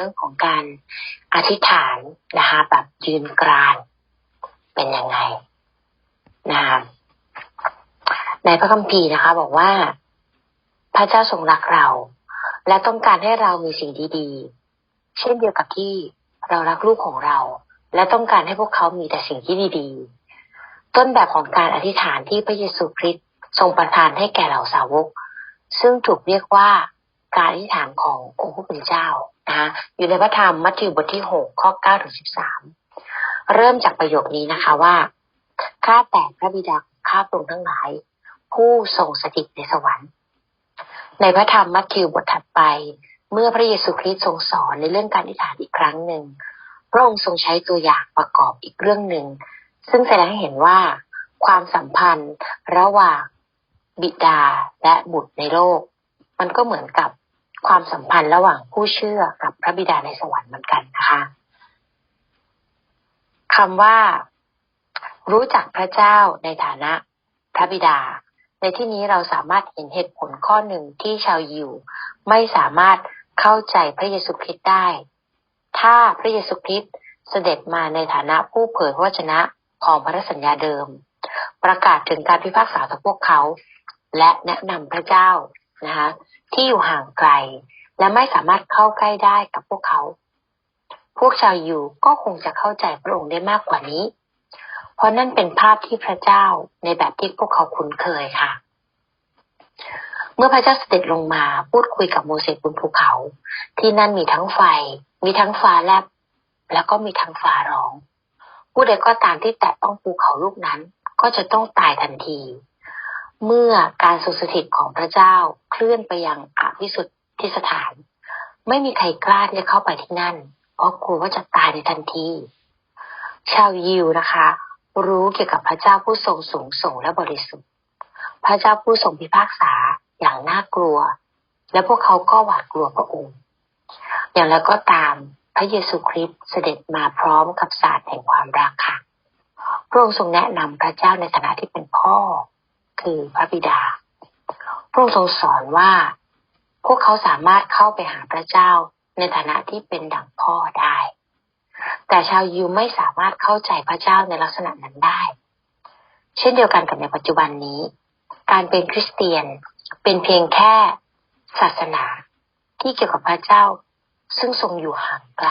รื่องของการอธิษฐานนะคะแบบยืนกรานเป็นยังไงนะคะในพระคัมภีร์นะคะ บอกว่า พระเจ้าทรงรักเรา และต้องการให้เรามีสิ่งดีๆเช่นเดียวกับที่เรารักลูกของเรา และต้องการให้พวกเขามีแต่สิ่งที่ดีๆ ต้นแบบของการอธิษฐานที่พระเยซูคริสต์ทรงประทานให้แก่เหล่าสาวก ซึ่งถูกเรียกว่า การอธิษฐานขององค์พระผู้เป็นเจ้านะคะอยู่ในพระธรรมมัทธิวบทที่หกข้อเก้าถึงสิบสามเริ่มจากประโยคนี้นะคะว่า ข้าแต่พระบิดาข้าพระองค์ทั้งหลาย ผู้ทรงสถิตในสวรรค์ ในพระธรรมมัทธิวบทถัดไป เมื่อพระเยซูคริสต์ทรงสอนในเรื่องการอธิษฐานอีกครั้งหนึ่งพระองค์ทรงใช้ตัวอย่างประกอบอีกเรื่องหนึ่ง ซึ่งแสดงให้เห็นว่าความสัมพันธ์ระหว่างบิดาและบุตรในโลก มันก็เหมือนกับ ความสัมพันธ์ระหว่างผู้เชื่อกับพระบิดาในสวรรค์เหมือนกันนะคะคำว่า รู้จักพระเจ้าในฐานะพระบิดา ในที่นี้เราสามารถเห็นเหตุผลข้อหนึ่งที่ชาวยิวไม่สามารถเข้าใจพระเยซูคริสต์ได้ ถ้าพระเยซูคริสต์เสด็จมาในฐานะผู้เผยพระวจนะของพระสัญญาเดิม ประกาศถึงการพิพากษาต่อพวกเขา และแนะนำพระเจ้านะคะ ที่อยู่ห่างไกล และไม่สามารถเข้าใกล้ได้กับพวกเขา พวกชาวยิวก็คงจะเข้าใจพระองค์ได้มากกว่านี้ เพราะนั่นเป็นภาพที่พระเจ้าในแบบที่พวกเขาคุ้นเคยค่ะ เมื่อพระเจ้าเสด็จลงมาพูดคุยกับโมเสสบนภูเขา ที่นั่นมีทั้งไฟ มีทั้งฟ้าแลบ แล้วก็มีทั้งฟ้าร้อง ผู้ใดก็ตามที่แตะต้องภูเขาลูกนั้น ก็จะต้องตายทันที เมื่อการทรงสถิตของพระเจ้าเคลื่อนไปยังอวิสุทธิสถาน ไม่มีใครกล้าที่จะเข้าไปที่นั่น เพราะกลัวว่าจะตายในทันที ชาวยิวนะคะ รู้เกี่ยวกับพระเจ้าผู้ทรงสูงส่งและบริสุทธิ์ พระเจ้าผู้ทรงพิพากษาอย่างน่ากลัว และพวกเขาก็หวาดกลัวพระองค์ อย่างแล้วก็ตามพระเยซูคริสต์เสด็จมาพร้อมกับศาสตร์แห่งความรักค่ะพระองค์ทรงแนะนำพระเจ้าในฐานะที่เป็นพ่อ คือพระบิดา พระองค์ทรงสอนว่า พวกเขาสามารถเข้าไปหาพระเจ้าในฐานะที่เป็นดั่งพ่อได้ แต่ชาวยิวไม่สามารถเข้าใจพระเจ้าในลักษณะนั้นได้ เช่นเดียวกันกับในปัจจุบันนี้ การเป็นคริสเตียนเป็นเพียงแค่ศาสนาที่เกี่ยวกับพระเจ้า ซึ่งทรงอยู่ห่างไกล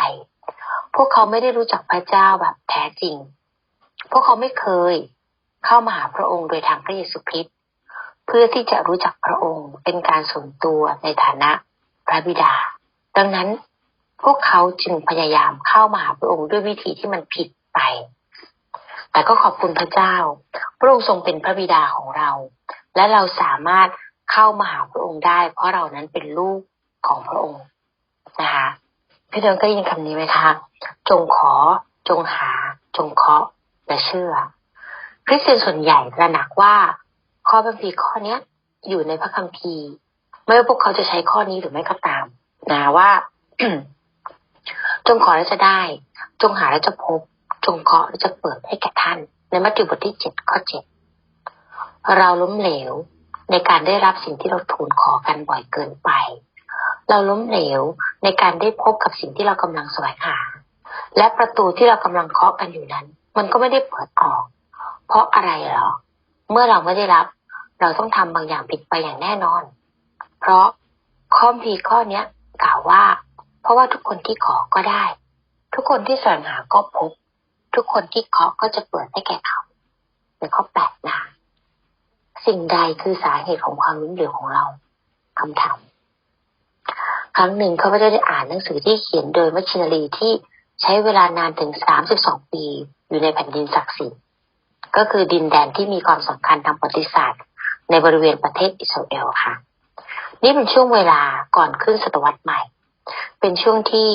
พวกเขาไม่ได้รู้จักพระเจ้าแบบแท้จริง พวกเขาไม่เคย เข้ามาหาพระองค์โดยทางพระเยซูคริสต์เพื่อที่จะรู้จักพระองค์เป็นการส่วนตัวในฐานะพระบิดา ดังนั้นพวกเขาจึงพยายามเข้ามาหาพระองค์ด้วยวิธีที่มันผิดไป แต่ก็ขอบคุณพระเจ้า พระองค์ทรงเป็นพระบิดาของเรา และเราสามารถเข้ามาหาพระองค์ได้ เพราะเรานั้นเป็นลูกของพระองค์นะคะพี่เดินก็ยินคำนี้ไหมคะ จงขอ จงหา จงเคาะและเชื่อ คริสเตียนส่วนใหญ่ตระหนักว่า ข้อบัญญัติข้อเนี้ย อยู่ในพระคัมภีร์ ไม่ว่าพวกเขาจะใช้ข้อนี้หรือไม่ก็ตาม นะว่าจงขอแล้วจะได้ จงหาแล้วจะพบ จงเคาะแล้วจะเปิดให้แก่ท่าน ในมัทธิวบทที่เจ็ดข้อเจ็ดเราล้มเหลวในการได้รับสิ่งที่เราทูลขอกันบ่อยเกินไป เราล้มเหลวในการได้พบกับสิ่งที่เรากำลังแสวงหา และประตูที่เรากำลังเคาะกันอยู่นั้น มันก็ไม่ได้เปิดออก เพราะอะไรหรอ เมื่อเราไม่ได้รับ เราต้องทำบางอย่างผิดไปอย่างแน่นอน เพราะข้อพีข้อเนี้ยกล่าวว่า เพราะว่าทุกคนที่ขอก็ได้ ทุกคนที่แสวงหาก็พบ ทุกคนที่เคาะก็จะเปิดให้แก่เขาในข้อแปดนะสิ่งใดคือสาเหตุของความล้มเหลวของเราคำถามครั้งหนึ่งเขาก็ได้อ่านหนังสือที่เขียนโดยมัชชินารีที่ใช้เวลานานถึงสามสิบสองปี อยู่ในแผ่นดินศักดิ์สิทธิ์ ก็คือดินแดนที่มีความสำคัญทางประวัติศาสตร์ ในบริเวณประเทศอิสราเอลค่ะ นี่เป็นช่วงเวลาก่อนขึ้นศตวรรษใหม่ เป็นช่วงที่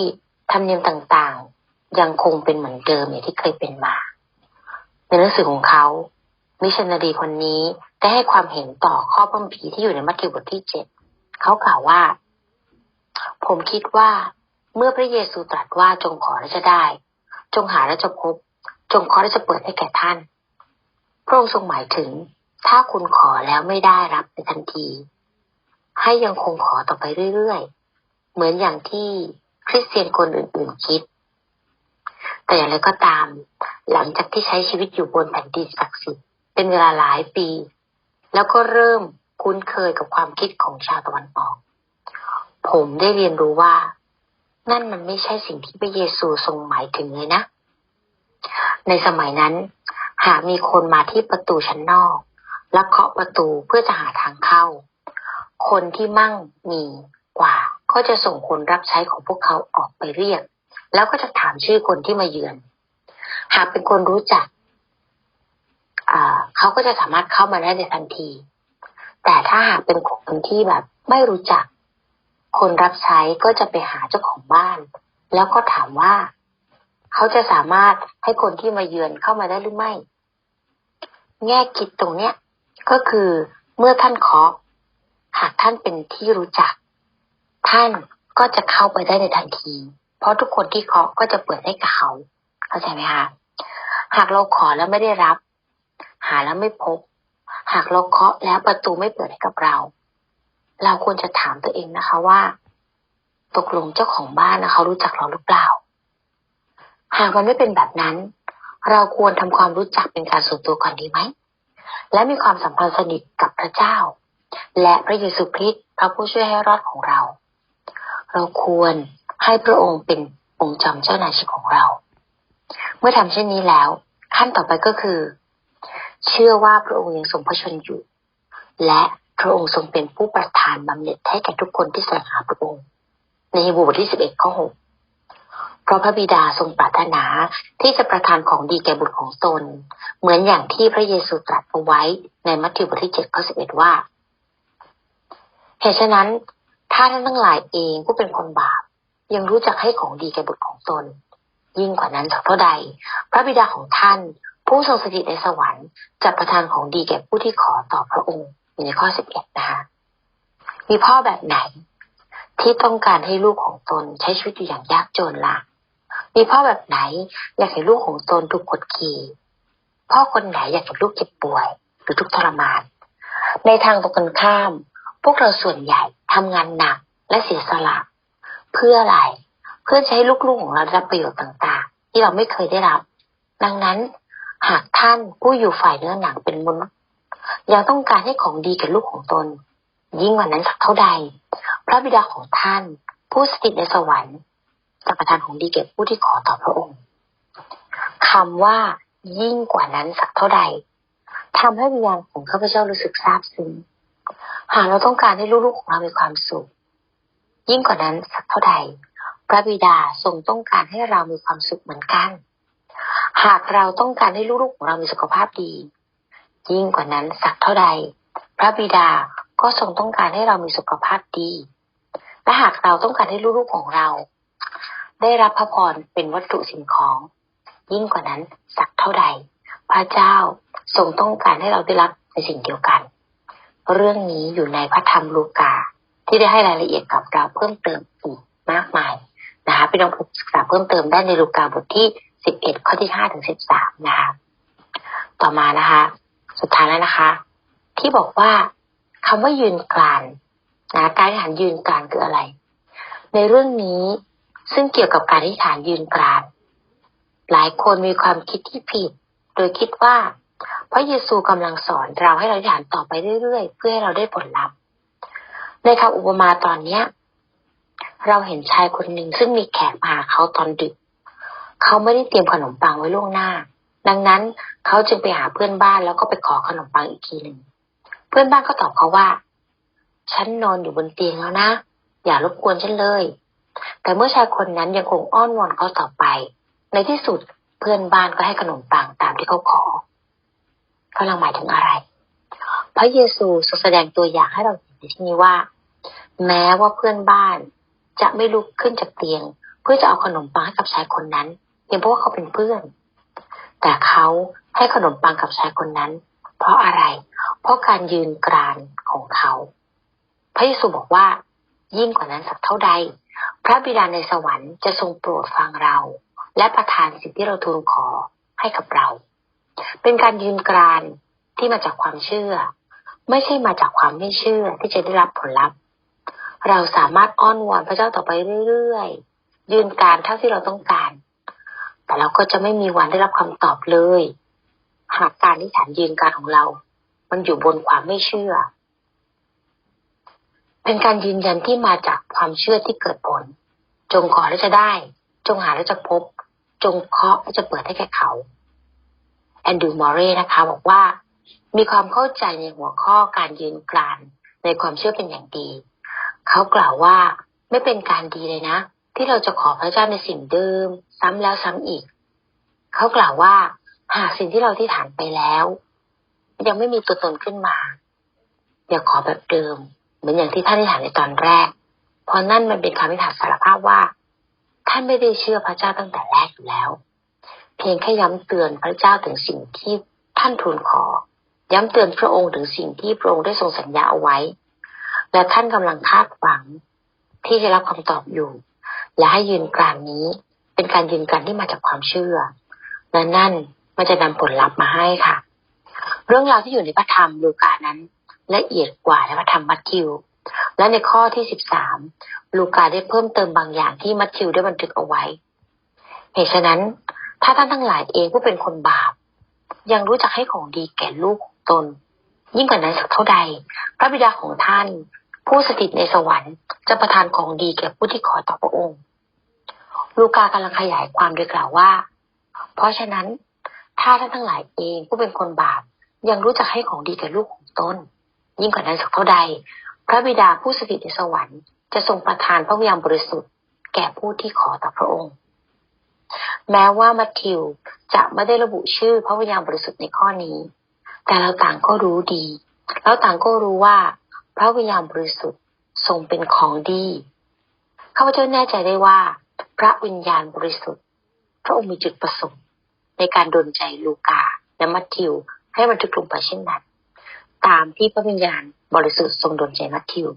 ธรรมเนียมต่างๆ ยังคงเป็นเหมือนเดิมอย่างที่เคยเป็นมา ในหนังสือของเขา มิชนารีคนนี้ได้ให้ความเห็นต่อข้อบัมพีที่อยู่ในมัทธิวบทที่เจ็ดเขากล่าวว่า ผมคิดว่าเมื่อพระเยซูตรัสว่าจงขอและจะได้ จงหาและจะพบ จงขอและจะเปิดให้แก่ท่าน พระองค์ทรงหมายถึง ถ้าคุณขอแล้วไม่ได้รับในทันที ให้ยังคงขอต่อไปเรื่อยๆ เหมือนอย่างที่คริสเตียนคนอื่นๆคิด แต่อย่างไรก็ตาม หลังจากที่ใช้ชีวิตอยู่บนแผ่นดินศักดิ์สิทธิ์เป็นเวลาหลายปี แล้วก็เริ่มคุ้นเคยกับความคิดของชาวตะวันออก ผมได้เรียนรู้ว่า นั่นมันไม่ใช่สิ่งที่พระเยซูทรงหมายถึงเลยนะ ในสมัยนั้น หากมีคนมาที่ประตูชั้นนอก และเคาะประตูเพื่อจะหาทางเข้า คนที่มั่งมีกว่า ก็จะส่งคนรับใช้ของพวกเขาออกไปเรียก แล้วก็จะถามชื่อคนที่มาเยือน หากเป็นคนรู้จักเขาก็จะสามารถเข้ามาได้ในทันที แต่ถ้าหากเป็นคนที่แบบไม่รู้จัก คนรับใช้ก็จะไปหาเจ้าของบ้าน แล้วก็ถามว่า เขาจะสามารถให้คนที่มาเยือนเข้ามาได้หรือไม่ แง่คิดตรงเนี้ยก็คือเมื่อท่านเคาะหากท่านเป็นที่รู้จัก ท่านก็จะเข้าไปได้ในทันที เพราะทุกคนที่เคาะก็จะเปิดให้กับเขาเข้าใจไหมคะหากเราขอแล้วไม่ได้รับ หาแล้วไม่พบ หากเราเคาะแล้วประตูไม่เปิดให้กับเรา เราควรจะถามตัวเองนะคะว่า ตกลงเจ้าของบ้านนะเขารู้จักเราหรือเปล่า หากมันไม่เป็นแบบนั้น เราควรทำความรู้จักเป็นการส่วนตัวก่อนดีไหม และมีความสัมพันธ์สนิทกับพระเจ้า และพระเยซูคริสต์พระผู้ช่วยให้รอดของเรา เราควรให้พระองค์เป็นองค์จำเจ้านายชีวิตของเรา เมื่อทำเช่นนี้แล้ว ขั้นต่อไปก็คือ เชื่อว่าพระองค์ยังทรงพระชนอยู่ และพระองค์ทรงเป็นผู้ประทานบำเหน็จให้แก่ทุกคนที่แสวงหาพระองค์ ในฮีบรูบทที่สิบเอ็ดข้อหก เพราะพระบิดาทรงปรารถนาที่จะประทานของดีแก่บุตรของตน เหมือนอย่างที่พระเยซูตรัสเอาไว้ในมัทธิวบทที่เจ็ดข้อสิบเอ็ดว่า เหตุฉะนั้น ถ้าท่านทั้งหลายเองผู้เป็นคนบาป ยังรู้จักให้ของดีแก่บุตรของตน ยิ่งกว่านั้นสักเท่าใด พระบิดาของท่าน ผู้ทรงสถิตในสวรรค์จะประทานของดีแก่ผู้ที่ขอต่อพระองค์อยู่ในข้อสิบเอ็ดนะคะมีพ่อแบบไหนที่ต้องการให้ลูกของตนใช้ชีวิตอยู่อย่างยากจนละ่ะ มีพ่อแบบไหน อยากเห็นลูกของตนถูกกดขี่พ่อคนไหนอยากเห็นลูกเจ็บป่วย หรือทุกทรมาน ในทางตรงกันข้าม พวกเราส่วนใหญ่ทำงานหนักและเสียสละ เพื่ออะไร เพื่อใช้ลูกๆของเราได้รับประโยชน์ต่างๆ ที่เราไม่เคยได้รับ ดังนั้น หากท่านผู้อยู่ฝ่ายเนื้อหนังเป็นมนุษย์ยังต้องการให้ของดีแก่ลูกของตน ยิ่งกว่านั้นสักเท่าใด พระบิดาของท่าน ผู้สถิตในสวรรค์ จะประทานของดีแก่ผู้ที่ขอต่อพระองค์คำว่ายิ่งกว่านั้นสักเท่าใดทำให้วิญญาณของข้าพเจ้ารู้สึกซาบซึ้งหากเราต้องการให้ลูกๆของเรามีความสุข ยิ่งกว่านั้นสักเท่าใด พระบิดาทรงต้องการให้เรามีความสุขเหมือนกัน หากเราต้องการให้ลูกๆของเรามีสุขภาพดี ยิ่งกว่านั้นสักเท่าใด พระบิดาก็ทรงต้องการให้เรามีสุขภาพดี และหากเราต้องการให้ลูกๆของเรา ได้รับพระพรเป็นวัตถุสิ่งของ ยิ่งกว่านั้นสักเท่าใด พระเจ้าทรงต้องการให้เราได้รับในสิ่งเดียวกัน เรื่องนี้อยู่ในพระธรรมลูกา ที่ได้ให้รายละเอียดกับเราเพิ่มเติมอีกมากมายนะคะพี่น้องศึกษาเพิ่มเติมได้ในลูกาบทที่สิบเอ็ดข้อที่ห้าถึงสิบสามนะคะต่อมานะคะ สุดท้ายแล้วนะคะ ที่บอกว่าคำว่ายืนกลานนะการที่ฐานยืนกลานคืออะไร ในเรื่องนี้ ซึ่งเกี่ยวกับการที่ฐานยืนกลานหลายคนมีความคิดที่ผิด โดยคิดว่าพระเยซูกำลังสอนเราให้เราฐานต่อไปเรื่อยๆ เพื่อให้เราได้ผลลัพธ์ในคำอุปมาตอนเนี้ย เราเห็นชายคนหนึ่งซึ่งมีแขกมาเขาตอนดึก เขาไม่ได้เตรียมขนมปังไว้ล่วงหน้า ดังนั้นเขาจึงไปหาเพื่อนบ้านแล้วก็ไปขอขนมปังอีกทีหนึ่งเพื่อนบ้านก็ตอบเขาว่า ฉันนอนอยู่บนเตียงแล้วนะ อย่ารบกวนฉันเลย แต่เมื่อชายคนนั้นยังคงอ้อนวอนเขาต่อไป ในที่สุดเพื่อนบ้านก็ให้ขนมปังตามที่เขาขอกำลังหมายถึงอะไร พระเยซูทรงแสดงตัวอย่างให้เราเห็นในที่นี้ว่า แม้ว่าเพื่อนบ้านจะไม่ลุกขึ้นจากเตียง เพื่อจะเอาขนมปังให้กับชายคนนั้นเพียงเพราะว่าเขาเป็นเพื่อน แต่เขาให้ขนมปังกับชายคนนั้น เพราะอะไร เพราะการยืนกรานของเขา พระเยซูบอกว่ายิ่งกว่านั้นสักเท่าใด พระบิดาในสวรรค์จะทรงโปรดฟังเรา และประทานสิ่งที่เราทูลขอให้กับเรา เป็นการยืนกรานที่มาจากความเชื่อ ไม่ใช่มาจากความไม่เชื่อที่จะได้รับผลลัพธ์ เราสามารถอ้อนวอนพระเจ้าต่อไปเรื่อยๆ ยืนการเท่าที่เราต้องการ แต่เราก็จะไม่มีวันได้รับคำตอบเลย หากการที่ฐานยืนการของเรา มันอยู่บนความไม่เชื่อ เป็นการยืนยันที่มาจากความเชื่อที่เกิดผล จงขอแล้วจะได้ จงหาแล้วจะพบ จงเคาะแล้วจะเปิดให้แก่เขา แอนดูมอร์เรนะคะบอกว่า มีความเข้าใจในหัวข้อการยืนกรานในความเชื่อเป็นอย่างดี เขากล่าวว่าไม่เป็นการดีเลยนะ ที่เราจะขอพระเจ้าในสิ่งเดิม ซ้ำแล้วซ้ำอีก เขากล่าวว่า หากสิ่งที่เราที่ฐานไปแล้ว ยังไม่มีตัวตนขึ้นมา อย่าขอแบบเดิม เหมือนอย่างที่ท่านที่ฐานในตอนแรก เพราะนั่นมันเป็นคำที่ฐานสารภาพว่า ท่านไม่ได้เชื่อพระเจ้าตั้งแต่แรกอยู่แล้ว เพียงแค่ย้ำเตือนพระเจ้าถึงสิ่งที่ท่านทูลขอ ย้ำเตือนพระองค์ถึงสิ่งที่พระองค์ได้ทรงสัญญาเอาไว้ และท่านกำลังคาดหวังที่จะรับคำตอบอยู่ และให้ยืนกรานนี้ เป็นการยืนกรานที่มาจากความเชื่อและนั่นมันจะนำผลลัพธ์มาให้ค่ะ เรื่องราวที่อยู่ในพระธรรมลูกานั้น ละเอียดกว่าในพระธรรมมัทธิว และในข้อที่สิบสามลูกาได้เพิ่มเติมบางอย่างที่มัทธิวได้บันทึกเอาไว้ เหตุฉะนั้น ถ้าท่านทั้งหลายเองผู้เป็นคนบาป ยังรู้จักให้ของดีแก่ลูกของตน ยิ่งกว่านั้นสักเท่าใด พระบิดาของท่าน ผู้สถิตในสวรรค์จะประทานของดีแก่ผู้ที่ขอต่อพระองค์ ลูกากำลังขยายความโดยกล่าวว่า เพราะฉะนั้น ถ้าท่านทั้งหลายเองผู้เป็นคนบาปยังรู้จักให้ของดีแก่ลูกของตน ยิ่งกว่านั้นสักเท่าใด พระบิดาผู้สถิตในสวรรค์จะทรงประทานพระวิญญาณบริสุทธิ์แก่ผู้ที่ขอต่อพระองค์ แม้ว่ามัทธิวจะไม่ได้ระบุชื่อพระวิญญาณบริสุทธิ์ในข้อนี้ แต่เราต่างก็รู้ดีแล้วต่างก็รู้ว่า พระวิญญาณบริสุทธิ์ทรงเป็นของดีข้าพเจ้าแน่ใจได้ว่า พระวิญญาณบริสุทธิ์ พระองค์มีจุดประสงค์ในการดลใจลูกาและมัทธิวให้บันทึกลงไปเช่นนั้น ตามที่พระวิญญาณบริสุทธิ์ทรงดลใจมัทธิว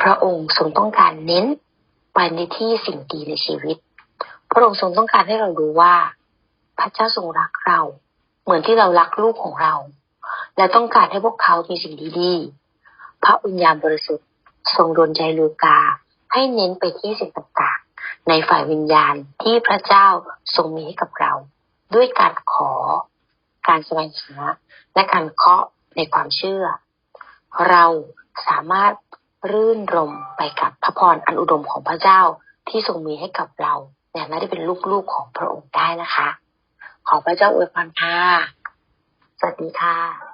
พระองค์ทรงต้องการเน้นไปในที่สิ่งดีในชีวิต พระองค์ทรงต้องการให้เรารู้ว่า พระเจ้าทรงรักเรา เหมือนที่เรารักลูกของเรา และต้องการให้พวกเขามีสิ่งดีๆ พระวิญญาณบริสุทธิ์ทรงดลใจลูกา ให้เน้นไปที่สิ่งต่างๆ ในฝ่ายวิญญาณที่พระเจ้าทรงมีให้กับเรา ด้วยการขอ การแสวงหาและการเคาะ ในความเชื่อ เราสามารถรื่นรมไปกับพระพรอันอุดมของพระเจ้าที่ทรงมีให้กับเราในฐานะที่เป็นลูกๆของพระองค์ได้นะคะ ขอพระเจ้าอวยพรค่ะสวัสดีค่ะ